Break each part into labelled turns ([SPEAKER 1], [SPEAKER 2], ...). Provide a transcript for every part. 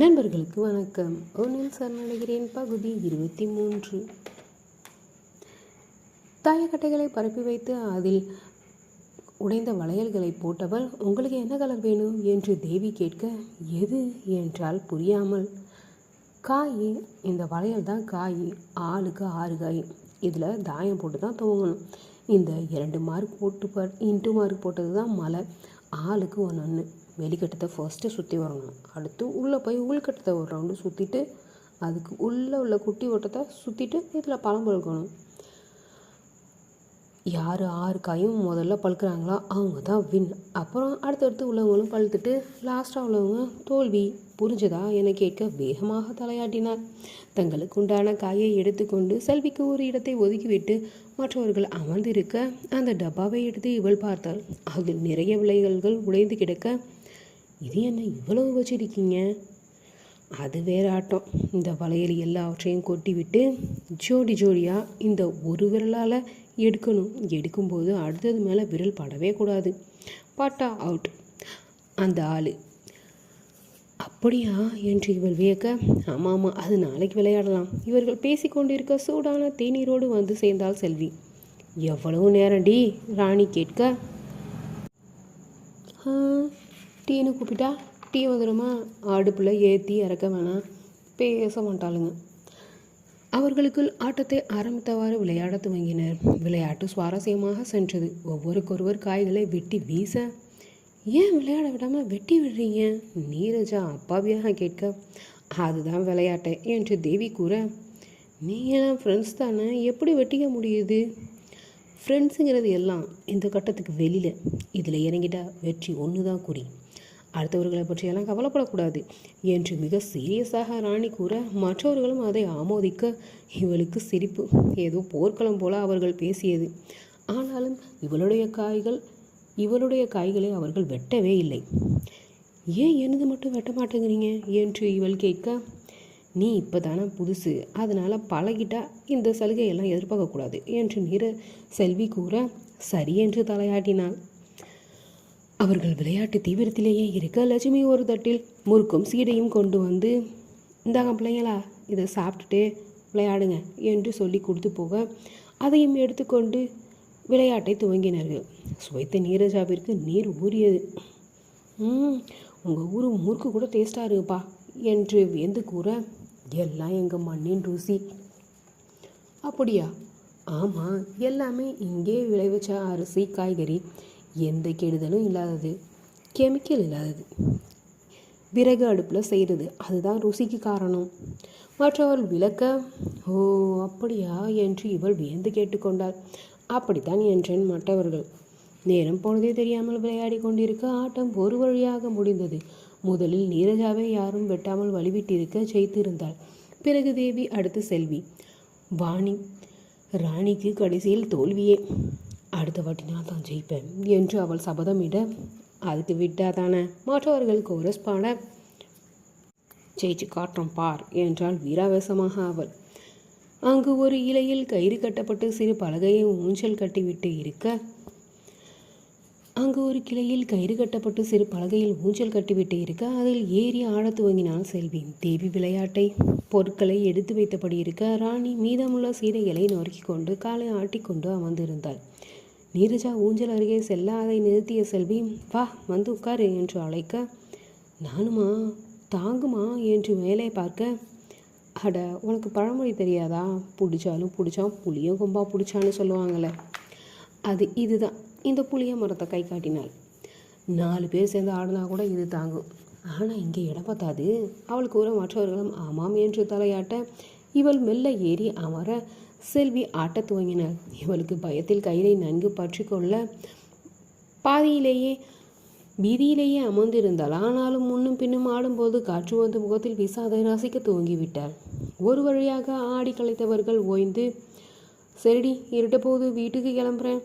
[SPEAKER 1] நண்பர்களுக்கு வணக்கம். ஒன்றில் சரணடைகிறேன். பகுதி இருபத்தி மூன்று. தாயக்கட்டைகளை பரப்பி வைத்து அதில் உடைந்த வளையல்களை போட்டவள் உங்களுக்கு என்ன கலர் வேணும்? என்று தேவி கேட்க எது? என்றால் புரியாமல் காய். இந்த வளையல் தான் காய். ஆளுக்கு ஆறு காய். இதில் தாயம் போட்டு தான் துவங்கணும். இந்த இரண்டு மார்க் போட்டு ப இன்ட்டு மார்க் போட்டது தான் மலை. ஆளுக்கு ஒன்று ஒன்று வெளிக்கட்டத்தை ஃபஸ்ட்டு சுற்றி வரணும். அடுத்து உள்ளே போய் உள்கட்டத்தை ஒரு ரவுண்டு சுற்றிட்டு அதுக்கு உள்ளே உள்ள குட்டி ஓட்டத்தை சுற்றிட்டு இதில் பழம் பழுக்கணும். யார் ஆறு காயும் முதல்ல பழுக்கிறாங்களோ அவங்க தான் வின் அப்புறம் அடுத்தடுத்து உள்ளவங்களும் பழுத்துட்டு லாஸ்ட்டாக உள்ளவங்க தோல்வி புரிஞ்சதா என கேட்க வேகமாக தலையாட்டினார். தங்களுக்கு உண்டான காயை எடுத்துக்கொண்டு செல்விக்கு ஒரு இடத்தை ஒதுக்கிவிட்டு மற்றவர்கள் அமர்ந்திருக்க அந்த டப்பாவை எடுத்து இவள் பார்த்தாள். அதில் நிறைய விலைகள்கள் உடைந்து கிடக்க இது என்ன இவ்வளவு வச்சிருக்கீங்க? அது வேற ஆட்டம். இந்த வளையல் எல்லாவற்றையும் கொட்டி விட்டு ஜோடி ஜோடியாக இந்த ஒரு விரலால் எடுக்கணும். எடுக்கும்போது அடுத்தது மேலே விரல் படவே கூடாது. பட்டா அவுட். அந்த ஆள். அப்படியா? என்று இவள் வியக்க. ஆமாம் ஆமாம் அது நாளைக்கு விளையாடலாம். இவர்கள் பேசிக்கொண்டிருக்க சூடான தேநீரோடு வந்து சேர்ந்தாள் செல்வி. எவ்வளவு நேரம்டி? ராணி கேட்க. "ஆ, டீன்னு கூப்பிட்டா டீ வந்துடுமா? அடுப்பில் ஏற்றி இறக்க வேணாம். பேச மாட்டாளுங்க. அவர்களுக்குள் ஆட்டத்தை ஆரம்பித்தவாறு விளையாட துவங்கினர். விளையாட்டு சுவாரஸ்யமாக சென்றது. ஒவ்வொருக்கொருவர் காய்களை வெட்டி வீச ஏன் விளையாட விடாமல் வெட்டி விடுறீங்க? நீரஜா அப்பாவியாக கேட்க அதுதான் விளையாட்டை என்று தேவி கூற நீங்களாம் ஃப்ரெண்ட்ஸ் தானே? எப்படி வெட்டிக்க முடியுது? ஃப்ரெண்ட்ஸுங்கிறது எல்லாம் இந்த கட்டத்துக்கு வெளியில். இதில் இறங்கிட்டால் வெற்றி ஒன்று தான் குறி. அடுத்தவர்களை பற்றியெல்லாம் கவலைப்படக்கூடாது என்று மிக சீரியஸாக ராணி கூற மற்றவர்களும் அதை ஆமோதிக்க இவளுக்கு சிரிப்பு. ஏதோ போர்க்களம் போல அவர்கள் பேசியது. ஆனாலும் இவளுடைய காய்கள் இவளுடைய காய்களை அவர்கள் வெட்டவே இல்லை. ஏன் எனது மட்டும் வெட்ட மாட்டேங்கிறீங்க? என்று இவள் கேட்க நீ இப்போ தானே புதுசு. அதனால் பழகிட்டா இந்த சலுகையெல்லாம் எதிர்பார்க்கக்கூடாது என்று நிற செல்வி கூற சரி என்று தலையாட்டினாள். அவர்கள் விளையாட்டு தீவிரத்திலேயே இருக்க லட்சுமி ஒரு தட்டில் முறுக்கும் சீடையும் கொண்டு வந்து இந்தாங்க பிள்ளைங்களா இதை சாப்பிட்டுட்டு விளையாடுங்க என்று சொல்லி கொடுத்து போக அதையும் எடுத்துக்கொண்டு விளையாட்டை துவங்கினார்கள். சுவைத்த நீரஜாவிற்கு நீர் ஊறியது. உங்கள் ஊர் முறுக்கு கூட டேஸ்ட்டாக இருக்குப்பா என்று வியந்து கூற எல்லாம் எங்கள் மண்ணின் ருசி. அப்படியா? ஆமாம் எல்லாமே இங்கே விளைவிச்ச அரிசி காய்கறி எந்த கெடுதலும் இல்லாதது கெமிக்கல் இல்லாதது. விறகு அடுப்பில் செய்கிறது அதுதான் ருசிக்கு காரணம். மற்றவள் விளக்க ஓ அப்படியா? என்று இவள் வியந்து கேட்டுக்கொண்டாள். அப்படித்தான் என்றேன் மற்றவர்கள். நேரம் போனதே தெரியாமல் விளையாடி கொண்டிருக்க ஆட்டம் ஒரு வழியாக முடிந்தது. முதலில் நீரஜாவை யாரும் வெட்டாமல் வழிவிட்டிருக்க ஜெயித்திருந்தாள் பிறகு தேவி அடுத்து செல்வி வாணி ராணிக்கு கடைசியில் தோல்வியே. அடுத்த வாட்டி நான் தான் ஜெயிப்பேன் என்று அவள் சபதமிட அதுக்கு விட்டாதானே? மற்றவர்கள் கோரஸ் பாட ஜெயிச்சு காட்டுறோம் பார் என்றாள் வீராவேசமாக அவள். அங்கு ஒரு இலையில் கயிறு கட்டப்பட்டு சிறு பலகையை ஊஞ்சல் கட்டிவிட்டு இருக்க அங்கு ஒரு கிளையில் கயிறு கட்டப்பட்டு சிறு பலகையில் ஊஞ்சல் கட்டிவிட்டு இருக்க அதில் ஏறி ஆழ துவங்கினாள் செல்வி தேவி விளையாட்டை பொருட்களை எடுத்து வைத்தபடி இருக்க ராணி மீதமுள்ள சீரைகளை நொறுக்கி கொண்டு காலை ஆட்டிக்கொண்டு அமர்ந்திருந்தாள். நீரஜா ஊஞ்சல் அருகே செல்ல அதை நிறுத்திய செல்வி வா வந்து உட்காரு என்று அழைக்க நானுமா தாங்குமா என்று மேலே பார்க்க அட உனக்கு பழமொழி தெரியாதா? பிடிச்சாலும் பிடிச்சான் புளியும் கொம்பா பிடிச்சான்னு சொல்லுவாங்கள்ல அது இதுதான். இந்த புளிய மரத்தை கை காட்டினாள். நாலு பேர் சேர்ந்து ஆடினா கூட இது தாங்கும். ஆனால் இங்கே இடம் பத்தாது. அவள் கூற மற்றவர்களும் ஆமாம் என்று தலையாட்ட இவள் மெல்ல ஏறி அமர செல்வி ஆட்டத் துவங்கினாள். இவளுக்கு பயத்தில் கயிறை நன்கு பற்றி கொள்ள பாதியிலேயே வீதியிலேயே அமர்ந்திருந்தாள். ஆனாலும் முன்னும் பின்னும் ஆடும்போது காற்று வந்து முகத்தில் விசாதை ரசிக்க துவங்கிவிட்டாள். ஒரு வழியாக ஆடி கலைத்தவர்கள் ஓய்ந்து சரிடி இருட்டபோது வீட்டுக்கு கிளம்புறேன்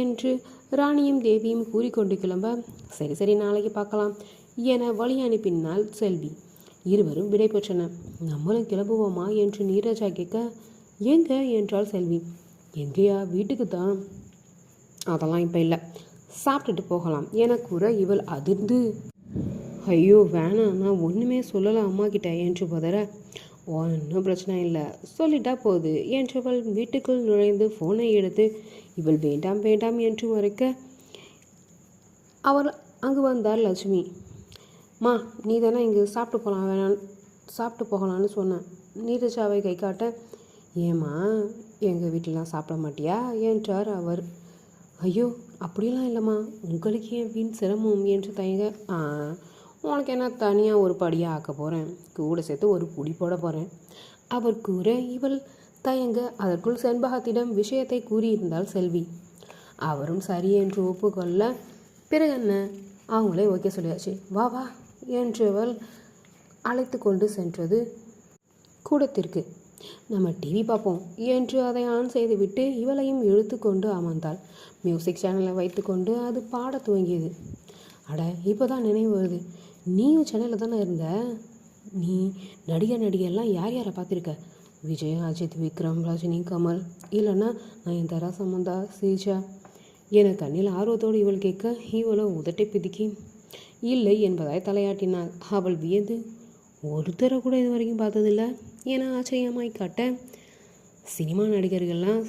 [SPEAKER 1] என்று ராணியும் தேவியும் கூறிக்கொண்டு கிளம்ப சரி சரி நாளைக்கு பார்க்கலாம் என வழி அனுப்பினாள் செல்வி. இருவரும் விடை பெற்றனர். நம்மளும் கிளம்புவோமா? என்று நீரஜா கேட்க எங்க என்றாள் செல்வி. எங்கேயா? வீட்டுக்கு தான். அதெல்லாம் இப்போ இல்லை. சாப்பிட்டுட்டு போகலாம். என கூற இவள் அதிர்ந்து. ஐயோ வேணாம் நான் ஒன்றுமே சொல்லலை அம்மா கிட்ட என்று பதற. ஒன்றும் பிரச்சனை இல்லை. சொல்லிட்டா போகுது என்றவள் வீட்டுக்குள் நுழைந்து ஃபோனை எடுத்து இவள் வேண்டாம் வேண்டாம் என்று மறைக்க அவர் அங்கு வந்தார் லட்சுமி. மா நீ தானே இங்கே சாப்பிட்டு போகலாம் வேணாம். சாப்பிட்டு போகலான்னு சொன்னேன் நீரஜாவை கை காட்ட ஏம்மா எங்கள் வீட்டிலலாம் சாப்பிட மாட்டியா? என்றார் அவர். ஐயோ அப்படிலாம் இல்லைம்மா. உங்களுக்கு ஏன் வீண் சிரமம் என்று தயங்க ஆ உனக்கு என்ன தனியாக ஒரு படியாக ஆக்க போகிறேன் கூட சேர்த்து ஒரு புடி போட போகிறேன் அவர் கூற இவள் தயங்க அதற்குள் செண்பகத்திடம் விஷயத்தை கூறியிருந்தாள் செல்வி. அவரும் சரி என்று ஒப்புக்கொள்ள பிறகு என்ன அவங்களே ஓகே சொல்லியாச்சு. வா வா என்றவள் அழைத்து கொண்டு சென்றது கூடத்திற்கு. நம்ம டிவி பார்ப்போம் என்று அதை ஆன் செய்துவிட்டு இவளையும் இழுத்து கொண்டு அமர்ந்தாள். மியூசிக் சேனலை வைத்துக்கொண்டு அது பாட துவங்கியது. அட இப்போ தான் நினைவு வருது. நீயும் சென்னையில் தானே இருந்த? நீ நடிகர் நடிகையெல்லாம் யார் யாரை பார்த்துருக்க? விஜய் அஜித் விக்ரம் ரஜினி கமல். இல்லைன்னா நயன்தாரா சமந்தா ஸ்ரீஜா என கண்ணில் ஆர்வத்தோடு இவள் கேட்க இவளோ உதட்டை பிதுக்கி இல்லை என்பதாய் தலையாட்டினாள். அவள் வியந்து ஒருத்தரை கூட இது வரைக்கும் பார்த்ததில்ல. என ஆச்சரியமாய் காட்ட சினிமா நடிகர்கள்லாம்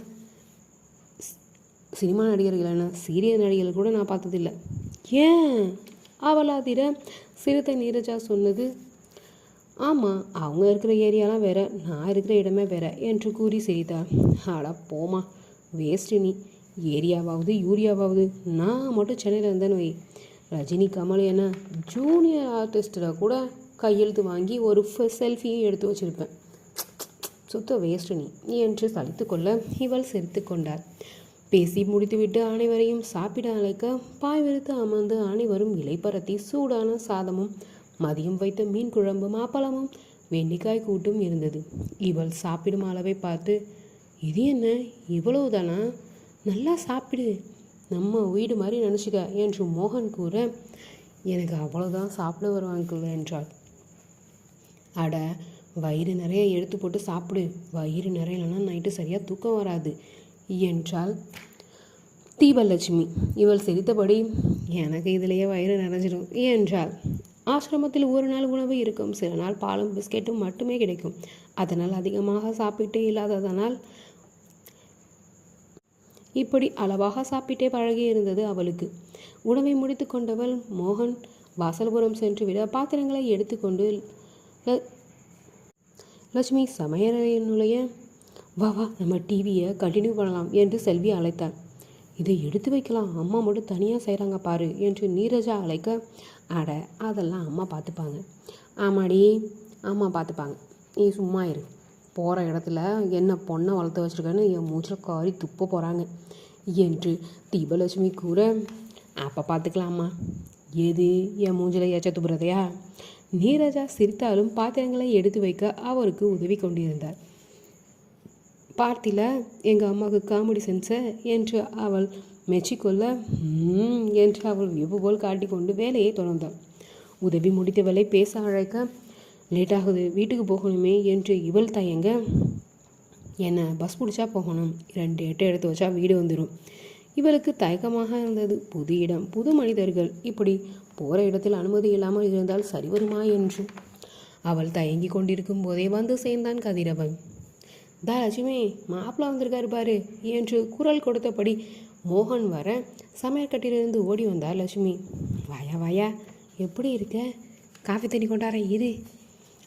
[SPEAKER 1] சினிமா நடிகர்கள் என்ன சீரியல் நடிகர்கள் கூட நான் பார்த்ததில்ல. ஏன்? அவலாதிர சிறுத்தை நீரஜா சொன்னது ஆமாம் அவங்க இருக்கிற ஏரியாலாம் வேற நான் இருக்கிற இடமே வேற என்று கூறி சிரித்தார். ஆடா போமா வேஸ்ட்டு நீ. ஏரியாவாவது யூரியாவாவது நான் மட்டும் சென்னையில் இருந்தேன்னு வை. ரஜினி கமல் என்ன ஜூனியர் ஆர்டிஸ்ட்டில் கூட கையெழுத்து வாங்கி ஒரு செல்ஃபியும் எடுத்து வச்சுருப்பேன். சுத்த வேஷ்டினி. நீ என்று சலித்து கொள்ள இவள் சிரித்து கொண்டார் பேசி முடித்துவிட்டு அனைவரையும் சாப்பிட அழைக்க பாய் விரித்து அமர்ந்து அனைவரும் இலைப்பரத்தி சூடான சாதமும் மதியம் வைத்த மீன் குழம்பும் அப்பளமும் வெண்ணிக்காய் கூட்டும் இருந்தது. இவள் சாப்பிடும் அளவை பார்த்து இது என்ன? இவ்வளவுதானா? நல்லா சாப்பிடு. நம்ம வீடு மாதிரி நினச்சிக்க என்று மோகன் கூற எனக்கு அவ்வளோதான் சாப்பிட வருவாங்க என்றாள். அட வயிறு நிறைய எடுத்து போட்டு சாப்பிடு. வயிறு நிறையலன்னா நைட்டு சரியாக தூக்கம் வராது. என்றால் தீபலட்சுமி. இவள் சிரித்தபடி எனக்கு இதிலேயே வயிறு நிறைஞ்சிடும் என்றாள். ஆசிரமத்தில் ஒரு நாள் உணவு இருக்கும். சில நாள் பாலும் பிஸ்கெட்டும் மட்டுமே கிடைக்கும். அதனால் அதிகமாக சாப்பிட்டே இல்லாததனால் இப்படி அளவாக சாப்பிட்டே பழகி இருந்தது அவளுக்கு. உணவை முடித்து கொண்டவள் மோகன் வாசல்புறம் சென்று விட பாத்திரங்களை எடுத்துக்கொண்டு லட்சுமி சமையலறையில் நுழைய வா வா நம்ம டிவியை கண்டினியூ பண்ணலாம் என்று செல்வி அழைத்தார் இதை எடுத்து வைக்கலாம். அம்மா மட்டும் தனியாக செய்கிறாங்க பாரு என்று நீரஜா அழைக்க அட அதெல்லாம் அம்மா பார்த்துப்பாங்க ஆமாடி அம்மா பார்த்துப்பாங்க நீ சும்மா இரு. போகிற இடத்துல என்ன பொண்ணை வளர்த்து வச்சுருக்கேன்னு என் மூச்சில் காரி துப்ப போகிறாங்க என்று தீபலட்சுமி கூற அப்போ பார்த்துக்கலாம்மா எது? என் மூஞ்சில் ஏச்ச துப்புறதையா? நீரஜா சிரித்தாலும் பாத்திரங்களை எடுத்து வைக்க அவருக்கு உதவி கொண்டிருந்தார். பார்த்தில எங்கள் அம்மாவுக்கு காமெடி சென்ஸ என்று அவள் மெச்சிக்கொள்ள என்று அவள் வியப்பு போல் காட்டிக்கொண்டு வேலையை தொடர்ந்தாள். உதவி முடித்தவளை பேச அழைக்க லேட்டாகுது வீட்டுக்கு போகணுமே என்று இவள் தயங்க என்ன பஸ் பிடிச்சா போகணும். ரெண்டு எட்டு எடுத்து வச்சா வீடு வந்துடும் இவளுக்கு தயக்கமாக இருந்தது. புது இடம் புது மனிதர்கள். இப்படி போகிற இடத்தில் அனுமதி இல்லாமல் இருந்தால் சரி வருமா என்று. அவள் தயங்கி கொண்டிருக்கும் போதே வந்து சேர்ந்தான் கதிரவன். தா லட்சுமி மாப்பிள்ளை வந்திருக்காரு பாரு என்று குரல் கொடுத்தபடி மோகன் வர சமையற்கட்டிலிருந்து ஓடி வந்தார் லட்சுமி. வாயா வாயா எப்படி இருக்க? காஃபி தண்ணி கொண்டார இரு.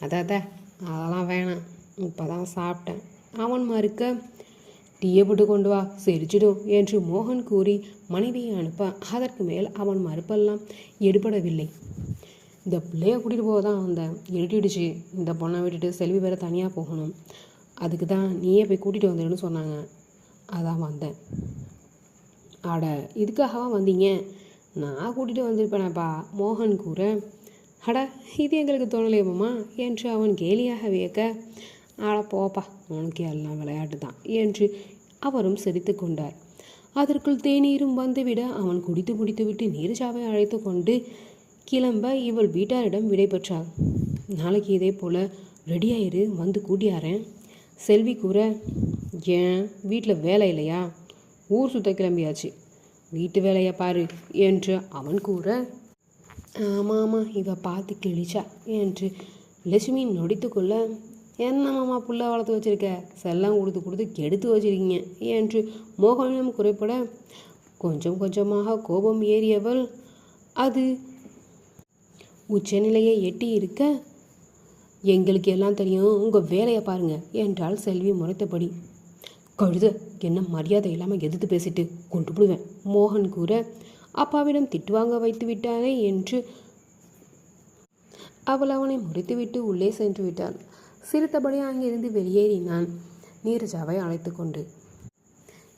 [SPEAKER 1] அதான் அதான் அதெல்லாம் வேணாம். இப்போ தான் சாப்பிட்டேன். அவன் மறுக்க டீயை போட்டு கொண்டு வா சிரிச்சிடும் என்று மோகன் கூறி மனைவியை அனுப்ப அதற்கு மேல் அவன் மறுப்பெல்லாம் எடுபடவில்லை. இந்த பிள்ளைய கூட்டிகிட்டு போக தான் வந்தேன் இருட்டிடுச்சு. இந்த பொண்ணை விட்டுட்டு செல்வி வேற தனியாக போகணும். அதுக்கு தான் நீயே போய் கூட்டிகிட்டு வந்துடுன்னு சொன்னாங்க. அதான் வந்தேன். அட இதுக்காகவா வந்தீங்க? நான் கூட்டிகிட்டு வந்திருப்பேனப்பா மோகன் கூற. அட இது எங்களுக்கு தோணலையம்மா என்று அவன் கேலியாக வியக்க. ஆட போப்பா உனக்கு எல்லாம் விளையாட்டு தான் என்று அவரும் சிரித்து கொண்டார். அதற்குள் தேநீரும் வந்துவிட அவன் குடித்து முடித்துவிட்டு நீரஜாவை அழைத்து கொண்டு கிளம்ப இவள் வீட்டாரிடம் விடைபெற்றாள் நாளைக்கு இதே போல் ரெடியாயிரு வந்து கூட்டியாரேன். செல்வி கூற ஏன் வீட்டில் வேலை இல்லையா? ஊர் சுத்த கிளம்பியாச்சு. வீட்டு வேலையை பாரு என்று அவன் கூற ஆமாம் ஆமாம் இவ பார்த்து கிழிச்சா என்று லட்சுமி நொடித்துக்கொள்ள என்ன மாமா புள்ள வளர்த்து வச்சிருக்க? செல்லம் கொடுத்து கொடுத்து கெடுத்து வச்சிருக்கீங்க. என்று மோகனிடம் குறைப்பட கொஞ்சம் கொஞ்சமாக கோபம் ஏறியவள் அது உச்சநிலையை எட்டி இருக்க? எங்களுக்கு எல்லாம் தெரியும். உங்கள் வேலையை பாருங்கள் என்றால் செல்வி முறைத்தபடி. கழுத என்ன மரியாதை இல்லாமல் எதிர்த்து பேசிட்டு கொண்டு விடுவேன் மோகன் கூற அப்பாவிடம் திட்டுவாங்க வைத்து விட்டானே என்று அவள் அவனை முறைத்துவிட்டு உள்ளே சென்று விட்டாள். சிரித்தபடி அங்கிருந்து வெளியேறினான். நீரஜாவை அழைத்து கொண்டு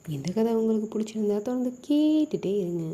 [SPEAKER 1] இந்த கதை உங்களுக்கு பிடிச்சிருந்தா தொடர்ந்து கேட்டுட்டே இருங்க.